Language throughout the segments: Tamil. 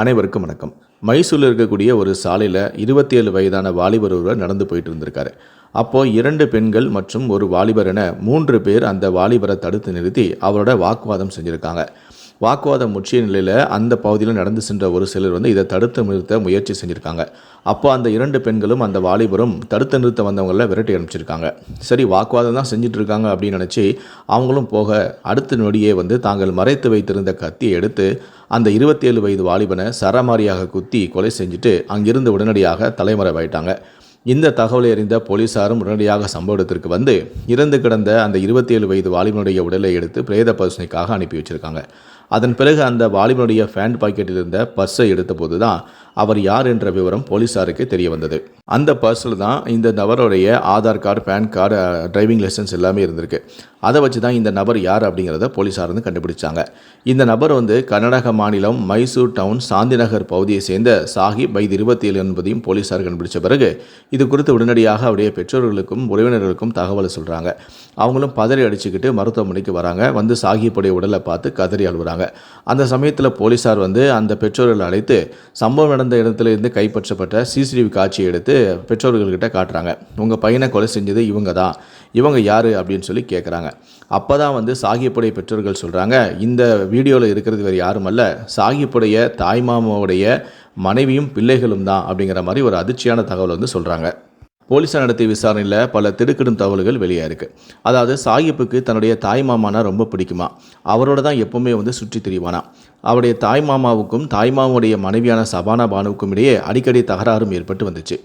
அனைவருக்கும் வணக்கம். மைசூரில் இருக்கக்கூடிய ஒரு சாலையில் இருபத்தி ஏழு வயதான வாலிபர் ஒருவர் நடந்து போயிட்டு இருந்திருக்காரு. அப்போது இரண்டு பெண்கள் மற்றும் ஒரு வாலிபர் என மூன்று பேர் அந்த வாலிபரை தடுத்து நிறுத்தி அவரோட வாக்குவாதம் செஞ்சுருக்காங்க. வாக்குவாதம் முற்றிய நிலையில் அந்த பகுதியில் நடந்து சென்ற ஒரு சிலர் வந்து இதை தடுத்து நிறுத்த முயற்சி செஞ்சுருக்காங்க. அப்போ அந்த இரண்டு பெண்களும் அந்த வாலிபரும் தடுத்து நிறுத்த வந்தவங்கள விரட்டி அனுப்பிச்சிருக்காங்க. சரி வாக்குவாதம் தான் செஞ்சுட்டு இருக்காங்க அப்படின்னு நினச்சி அவங்களும் போக அடுத்த நொடியே வந்து தாங்கள் மறைத்து வைத்திருந்த கத்தியை எடுத்து அந்த இருபத்தேழு வயது வாலிபனை சரமாரியாக குத்தி கொலை செஞ்சுட்டு அங்கிருந்து உடனடியாக தலைமறைவாயிட்டாங்க. இந்த தகவலை அறிந்த போலீசாரும் உடனடியாக சம்பவ இடத்திற்கு வந்து இறந்து கிடந்த அந்த இருபத்தேழு வயது வாலிபனுடைய உடலை எடுத்து பிரேத பரிசோதனைக்காக அனுப்பி வச்சிருக்காங்க. அதன் பிறகு அந்த வாலிபனுடைய ஃபேண்ட் பாக்கெட்டில் இருந்த பர்ஸை எடுத்தபோது தான் அவர் யார் என்ற விவரம் போலீஸாருக்கு தெரிய வந்தது. அந்த பர்ஸில் தான் இந்த நபருடைய Aadhaar card PAN card driving licence எல்லாமே இருந்திருக்கு. அதை வச்சு தான் இந்த நபர் யார் அப்படிங்கிறத போலீஸார் வந்து கண்டுபிடிச்சாங்க. இந்த நபர் வந்து கர்நாடக மாநிலம் மைசூர் டவுன் சாந்திநகர் பகுதியை சேர்ந்த சாஹிப் வயது இருபத்தி ஏழு என்பதையும் போலீஸார் கண்டுபிடிச்ச பிறகு இது குறித்து உடனடியாக அவருடைய பெற்றோர்களுக்கும் உறவினர்களுக்கும் தகவலை சொல்கிறாங்க அவங்களும் பதறி அடிச்சுக்கிட்டு மருத்துவமனைக்கு வராங்க. வந்து சாஹிப்புடைய உடலை பார்த்து கதறி அழுகுறாங்க. அந்த சமயத்தில் போலீஸார் வந்து அந்த பெற்றோர்களை அழைத்து சம்பவம் நடந்த இடத்துல இருந்து கைப்பற்றப்பட்ட சிசிடிவி காட்சியை எடுத்து பெற்றோர்கள்கிட்ட காட்டுறாங்க. உங்கள் பையனை கொலை செஞ்சது இவங்க தான். இவங்க யார்? அப்படின்னு சொல்லி கேட்குறாங்க அப்போ தான் வந்து சாகிப்புடைய பெற்றோர்கள் சொல்கிறாங்க இந்த வீடியோவில் இருக்கிறது வேறு யாரும் அல்ல. சாகிப்புடைய தாய்மாமாவுடைய மனைவியும் பிள்ளைகளும் தான். அப்படிங்கிற மாதிரி ஒரு அதிர்ச்சியான தகவல் வந்து சொல்கிறாங்க போலீஸார் நடத்திய விசாரணையில் பல திடுக்கிடும் தகவல்கள் வெளியாக இருக்குது அதாவது சாகிப்புக்கு தன்னுடைய தாய் மாமானா ரொம்ப பிடிக்குமா? அவரோட தான் எப்பவுமே வந்து சுற்றி திரிவானா? அவருடைய தாய் மாமாவுக்கும் தாய் மாமாவுடைய மனைவியான சபானா பானுவுக்கும் இடையே அடிக்கடி தகராறும் ஏற்பட்டு வந்துச்சு.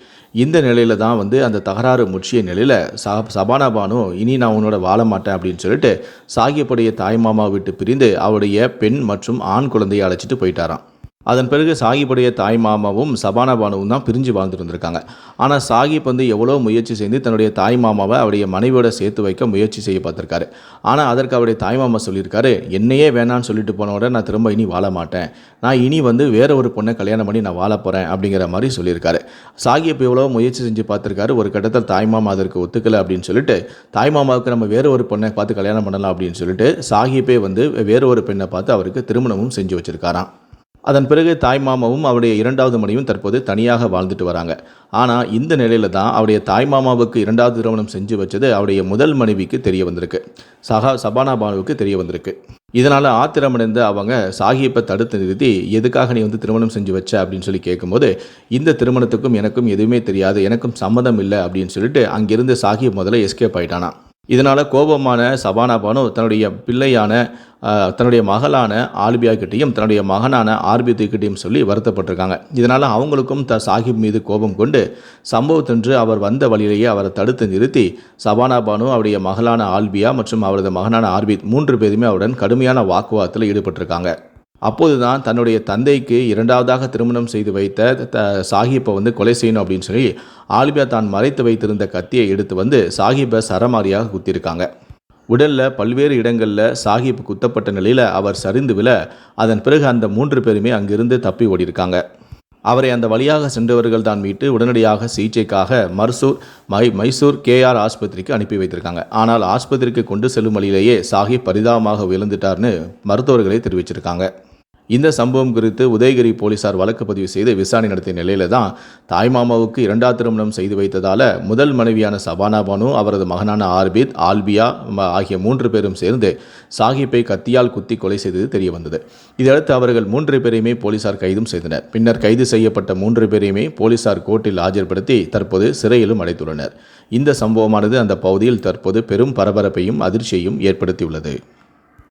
இந்த நிலையில தான் வந்து அந்த தகராறு முற்றிய நிலையில் சா சபானா பானு இனி நான் உன்னோட வாழ மாட்டேன் அப்படின்னு சொல்லிட்டு சாகிப்புடைய தாய் மாமா விட்டு பிரிந்து அவருடைய பெண் மற்றும் ஆண் குழந்தையை அழைச்சிட்டு போயிட்டாராம். அதன் பிறகு சாகிப்புடைய தாய் மாமாவும் சபானா பானுவும் தான் பிரிஞ்சு வாழ்ந்துருந்துருக்காங்க. ஆனால் சாகிப் வந்து எவ்வளோ முயற்சி செய்து தன்னுடைய தாய் மாமாவை அவருடைய மனைவியோட சேர்த்து வைக்க முயற்சி செய்ய பார்த்துருக்காரு. ஆனால் அதற்கு அவருடைய தாய் மாமா சொல்லியிருக்காரு என்னையே வேணான்னு சொல்லிட்டு போனவோட நான் திரும்ப இனி வாழ மாட்டேன். நான் இனி வந்து வேற ஒரு பொண்ணை கல்யாணம் பண்ணி நான் வாழ போகிறேன் அப்படிங்கிற மாதிரி சொல்லியிருக்காரு. சாகிப் எவ்வளோ முயற்சி செஞ்சு பார்த்துருக்காரு ஒரு கட்டத்தில் தாய் மாமா அதற்கு ஒத்துக்கலை அப்படின்னு சொல்லிட்டு தாய் மாமாவுக்கு நம்ம வேற ஒரு பொண்ணை பார்த்து கல்யாணம் பண்ணலாம் அப்படின்னு சொல்லிட்டு சாகிப்பே வந்து வேற ஒரு பெண்ணை பார்த்து அவருக்கு திருமணமும் செஞ்சு வச்சுருக்காராம். அதன் பிறகு தாய் மாமாவும் அவருடைய இரண்டாவது மனைவியும் தற்போது தனியாக வாழ்ந்துட்டு வராங்க. ஆனால் இந்த நிலையில தான் அவருடைய தாய் மாமாவுக்கு இரண்டாவது திருமணம் செஞ்சு வச்சது அவருடைய முதல் மனைவிக்கு தெரிய வந்திருக்கு. சகா சபானா பானுவுக்கு தெரிய வந்திருக்கு. இதனால் ஆத்திரமடைந்த அவங்க சாகிப்பை தடுத்து நிறுத்தி எதுக்காக நீ வந்து திருமணம் செஞ்சு வச்ச? அப்படின்னு சொல்லி கேட்கும்போது இந்த திருமணத்துக்கும் எனக்கும் எதுவுமே தெரியாது எனக்கும் சம்மதம் இல்லை அப்படின்னு சொல்லிட்டு அங்கிருந்து சாகிப் முதல்ல எஸ்கேப் ஆயிட்டானா இதனால் கோபமான சபானா பானு தன்னுடைய பிள்ளையான தன்னுடைய மகளான ஆல்பியாக்கிட்டையும் தன்னுடைய மகனான ஆர்பித்துக்கிட்டையும் சொல்லி வருத்தப்பட்டிருக்காங்க. இதனால் அவங்களுக்கும் த சாஹிப் மீது கோபம் கொண்டு சம்பவத்தன்று அவர் வந்த வழியிலேயே அவரை தடுத்து நிறுத்தி சபானா பானு அவருடைய மகளான ஆல்பியா மற்றும் அவரது மகனான ஆர்பித் மூன்று பேருமே அவருடன் கடுமையான வாக்குவாதத்தில் ஈடுபட்டிருக்காங்க. அப்போதுதான் தன்னுடைய தந்தைக்கு இரண்டாவதாக திருமணம் செய்து வைத்த த சாஹிப்பை வந்து கொலை செய்யணும் அப்படின்னு சொல்லி ஆல்பியா தான் மறைத்து வைத்திருந்த கத்தியை எடுத்து வந்து சாஹிப்பை சரமாரியாக குத்திருக்காங்க. உடலில் பல்வேறு இடங்களில் சாஹிப் குத்தப்பட்ட நிலையில் அவர் சரிந்து விழ அதன் பிறகு அந்த மூன்று பேருமே அங்கிருந்து தப்பி ஓடியிருக்காங்க. அவரை அந்த வழியாக சென்றவர்கள் தான் மீட்டு உடனடியாக சிகிச்சைக்காக மர்சூர் மை மைசூர் கேஆர் ஆஸ்பத்திரிக்கு அனுப்பி வைத்திருக்காங்க. ஆனால் ஆஸ்பத்திரிக்கு கொண்டு செல்லும் வழியிலேயே சாஹிப் பரிதாபமாக விழுந்துட்டார்னு மருத்துவர்களே தெரிவிச்சிருக்காங்க. இந்த சம்பவம் குறித்து உதயகிரி போலீசார் வழக்கு பதிவு செய்து விசாரணை நடத்திய நிலையில தான் தாய்மாமாவுக்கு இரண்டாம் திருமணம் செய்து வைத்ததால முதல் மனைவியான சபானா பானு அவரது மகனான ஆர்பித் ஆல்பியா ஆகிய மூன்று பேரும் சேர்ந்து சாகிப்பை கத்தியால் குத்தி கொலை செய்தது தெரிய வந்தது இதையடுத்து அவர்கள் மூன்று பேரையுமே போலீசார் கைதும் செய்தனர். பின்னர் கைது செய்யப்பட்ட மூன்று பேரையுமே போலீசார் கோர்ட்டில் ஆஜர்படுத்தி தற்போது சிறையிலும் அடைத்துள்ளனர். இந்த சம்பவமானது அந்த பகுதியில் தற்போது பெரும் பரபரப்பையும் அதிர்ச்சியையும் ஏற்படுத்தியுள்ளது.